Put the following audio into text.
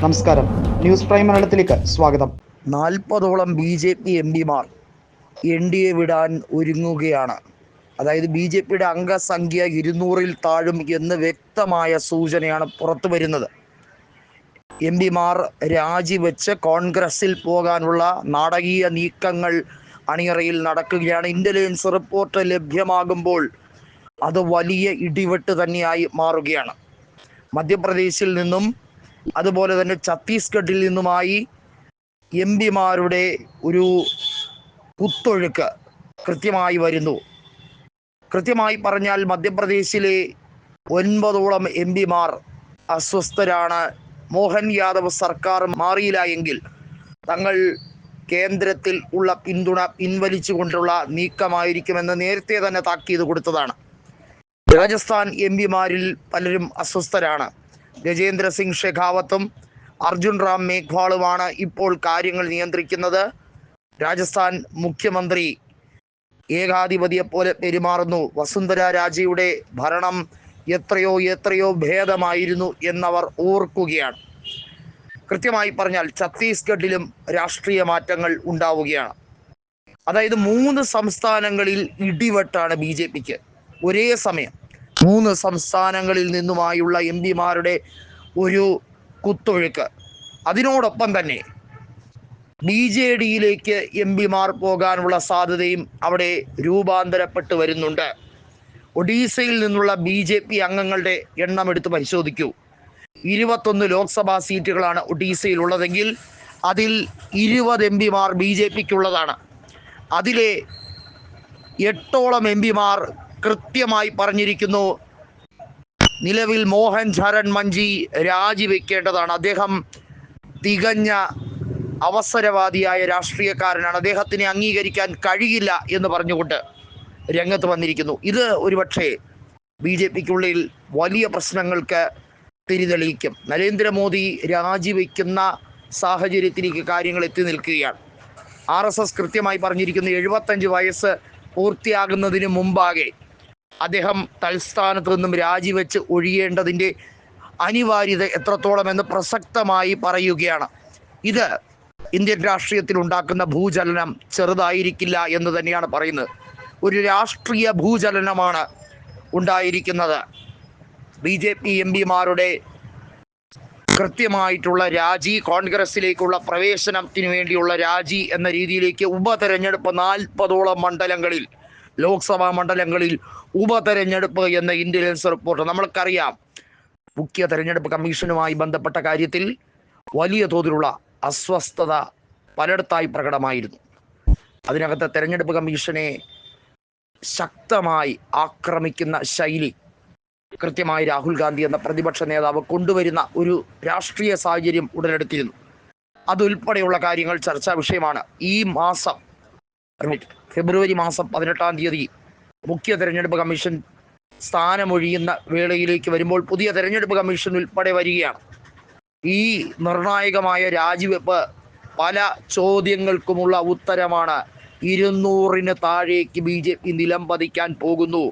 നമസ്കാരം. News prime മലയാളത്തിലേക്ക് സ്വാഗതം. നാൽപ്പതോളം ബി ജെ പി എം പിമാർ എൻ ഡി എ വിടാൻ ഒരുങ്ങുകയാണ്. അതായത് ബി ജെ പിയുടെ അംഗസംഖ്യ ഇരുന്നൂറിൽ താഴും എന്ന് വ്യക്തമായ സൂചനയാണ് പുറത്തു വരുന്നത്. എം പിമാർ രാജിവെച്ച് കോൺഗ്രസിൽ പോകാനുള്ള നാടകീയ നീക്കങ്ങൾ അണിയറയിൽ നടക്കുകയാണ്. ഇന്റലിജൻസ് റിപ്പോർട്ട് ലഭ്യമാകുമ്പോൾ അത് വലിയ ഇടിവെട്ട് തന്നെയായി മാറുകയാണ്. മധ്യപ്രദേശിൽ നിന്നും അതുപോലെ തന്നെ ഛത്തീസ്ഗഡിൽ നിന്നുമായി എം പിമാരുടെ ഒരു കുത്തൊഴുക്ക് കൃത്യമായി വരുന്നു. കൃത്യമായി പറഞ്ഞാൽ മധ്യപ്രദേശിലെ ഒൻപതോളം എം പിമാർ അസ്വസ്ഥരാണ്. മോഹൻ യാദവ് സർക്കാർ മാറിയില്ല എങ്കിൽ തങ്ങൾ കേന്ദ്രത്തിൽ ഉള്ള പിന്തുണ പിൻവലിച്ചുകൊണ്ടുള്ള നീക്കമായിരിക്കുമെന്ന് നേരത്തെ തന്നെ താക്കീത് കൊടുത്തതാണ്. രാജസ്ഥാൻ എം പിമാരിൽ പലരും അസ്വസ്ഥരാണ്. ഗജേന്ദ്ര സിംഗ് ഷെഖാവത്തും അർജുൻ റാം മേഘ്വാളുമാണ് ഇപ്പോൾ കാര്യങ്ങൾ നിയന്ത്രിക്കുന്നത്. രാജസ്ഥാൻ മുഖ്യമന്ത്രി ഏകാധിപതിയെ പോലെ പെരുമാറുന്നു. വസുന്ധര രാജയുടെ ഭരണം എത്രയോ എത്രയോ ഭേദമായിരുന്നു എന്നവർ ഓർക്കുകയാണ്. കൃത്യമായി പറഞ്ഞാൽ ഛത്തീസ്ഗഡിലും രാഷ്ട്രീയ മാറ്റങ്ങൾ ഉണ്ടാവുകയാണ്. അതായത് മൂന്ന് സംസ്ഥാനങ്ങളിൽ ഇടിവെട്ടാണ് ബി ഒരേ സമയം മൂന്ന് സംസ്ഥാനങ്ങളിൽ നിന്നുമായുള്ള എം പിമാരുടെ ഒരു കുത്തൊഴുക്ക്. അതിനോടൊപ്പം തന്നെ ബി ജെ ഡിയിലേക്ക് എം പിമാർ പോകാനുള്ള സാധ്യതയും അവിടെ രൂപാന്തരപ്പെട്ട് വരുന്നുണ്ട്. ഒഡീസയിൽ നിന്നുള്ള ബി ജെ പി അംഗങ്ങളുടെ എണ്ണം എടുത്ത് പരിശോധിക്കൂ. ഇരുപത്തൊന്ന് ലോക്സഭാ സീറ്റുകളാണ് ഒഡീസയിൽ ഉള്ളതെങ്കിൽ അതിൽ ഇരുപത് എം പിമാർ ബി ജെ പിക്കുള്ളതാണ്. അതിലെ എട്ടോളം എം പിമാർ കൃത്യമായി പറഞ്ഞിരിക്കുന്നു. നിലവിൽ മോഹൻ ചരൺ മഞ്ജി രാജിവെക്കേണ്ടതാണ്. അദ്ദേഹം തികഞ്ഞ അവസരവാദിയായ രാഷ്ട്രീയക്കാരനാണ്. അദ്ദേഹത്തിനെ അംഗീകരിക്കാൻ കഴിയില്ല എന്ന് പറഞ്ഞുകൊണ്ട് രംഗത്ത് വന്നിരിക്കുന്നു. ഇത് ഒരുപക്ഷെ ബി ജെ പിക്കുള്ളിൽ വലിയ പ്രശ്നങ്ങൾക്ക് തിരിതെളിയിക്കും. നരേന്ദ്രമോദി രാജിവെക്കുന്ന സാഹചര്യത്തിലേക്ക് കാര്യങ്ങൾ എത്തി നിൽക്കുകയാണ്. ആർ എസ് എസ് കൃത്യമായി പറഞ്ഞിരിക്കുന്നു എഴുപത്തഞ്ച് വയസ്സ് പൂർത്തിയാകുന്നതിന് മുമ്പാകെ അദ്ദേഹം തൽസ്ഥാനത്ത് നിന്നും രാജിവെച്ച് ഒഴിയേണ്ടതിന്റെ അനിവാര്യത എത്രത്തോളം എന്ന് പ്രസക്തമായി പറയുകയാണ്. ഇത് ഇന്ത്യൻ രാഷ്ട്രീയത്തിൽ ഉണ്ടാക്കുന്ന ഭൂചലനം ചെറുതായിരിക്കില്ല എന്ന് തന്നെയാണ് പറയുന്നത്. ഒരു രാഷ്ട്രീയ ഭൂചലനമാണ് ഉണ്ടായിരിക്കുന്നത്. ബി ജെ പി എം പിമാരുടെ കൃത്യമായിട്ടുള്ള രാജി കോൺഗ്രസിലേക്കുള്ള പ്രവേശനത്തിന് വേണ്ടിയുള്ള രാജി എന്ന രീതിയിലേക്ക് ഉപതെരഞ്ഞെടുപ്പ് നാൽപ്പതോളം മണ്ഡലങ്ങളിൽ ലോക്സഭാ മണ്ഡലങ്ങളിൽ ഉപതെരഞ്ഞെടുപ്പ് എന്ന ഇന്റലിജൻസ് റിപ്പോർട്ട് നമ്മൾക്കറിയാം. മുഖ്യ തെരഞ്ഞെടുപ്പ് കമ്മീഷനുമായി ബന്ധപ്പെട്ട കാര്യത്തിൽ വലിയ തോതിലുള്ള അസ്വസ്ഥത പലയിടത്തായി പ്രകടമായിരുന്നു. അതിനകത്ത് തെരഞ്ഞെടുപ്പ് കമ്മീഷനെ ശക്തമായി ആക്രമിക്കുന്ന ശൈലി കൃത്യമായി രാഹുൽ ഗാന്ധി എന്ന പ്രതിപക്ഷ നേതാവ് കൊണ്ടുവരുന്ന ഒരു രാഷ്ട്രീയ സാഹചര്യം ഉടലെടുത്തിരുന്നു. അതുൾപ്പെടെയുള്ള കാര്യങ്ങൾ ചർച്ചാ വിഷയമാണ്. ഈ മാസം ഫെബ്രുവരി മാസം പതിനെട്ടാം തീയതി മുഖ്യ തെരഞ്ഞെടുപ്പ് കമ്മീഷൻ സ്ഥാനമൊഴിയുന്ന വേളയിലേക്ക് വരുമ്പോൾ പുതിയ തെരഞ്ഞെടുപ്പ് കമ്മീഷൻ ഉൾപ്പെടെ വരികയാണ്. ഈ നിർണായകമായ രാജിവെപ്പ് പല ചോദ്യങ്ങൾക്കുമുള്ള ഉത്തരമാണ്. ഇരുന്നൂറിന് താഴേക്ക് ബി ജെ പി നിലം പതിക്കാൻ പോകുന്നു.